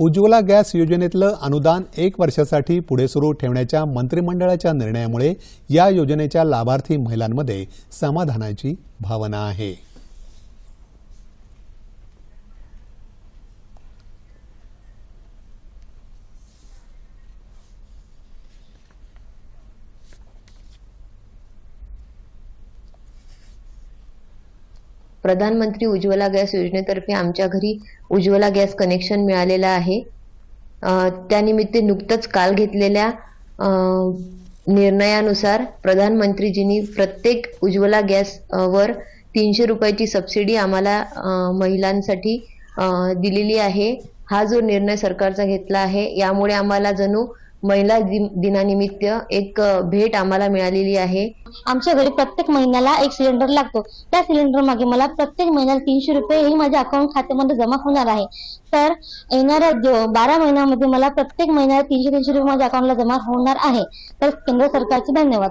Ujjwala gas योजनेतलं अनुदान एक वर्षासाठी पुढे सुरू ठेवण्याच्या मंत्रिमंडळाच्या निर्णयामुळे या योजनेच्या लाभार्थी महिलांमध्ये समाधानाची भावना आहे. प्रधानमंत्री उज्ज्वला गॅस योजनेतर्फे आमच्या घरी उज्ज्वला गॅस कनेक्शन मिळालेलं आहे. त्यानिमित्त नुकतंच काल घेतलेल्या निर्णयानुसार प्रधानमंत्रीजींनी प्रत्येक उज्ज्वला गॅस वर तीनशे रुपयाची सबसिडी आम्हाला महिलांसाठी दिलेली आहे. हा जो निर्णय सरकारचा घेतला आहे यामुळे आम्हाला जणू महिला दिन दिनानिमित्त एक भेट आम्हाला मिळालेली आहे. आमच्या घरी प्रत्येक महिन्याला एक सिलेंडर लागतो. त्या सिलेंडर मागे मला प्रत्येक महिन्याला तीनशे रुपये ही माझ्या अकाउंट खात्यामध्ये जमा होणार आहे. तर येणाऱ्या जो- बारा महिन्यामध्ये मला प्रत्येक महिन्याला तीनशे तीनशे रुपये माझ्या अकाउंटला जमा होणार आहे. तर केंद्र सरकारचे धन्यवाद.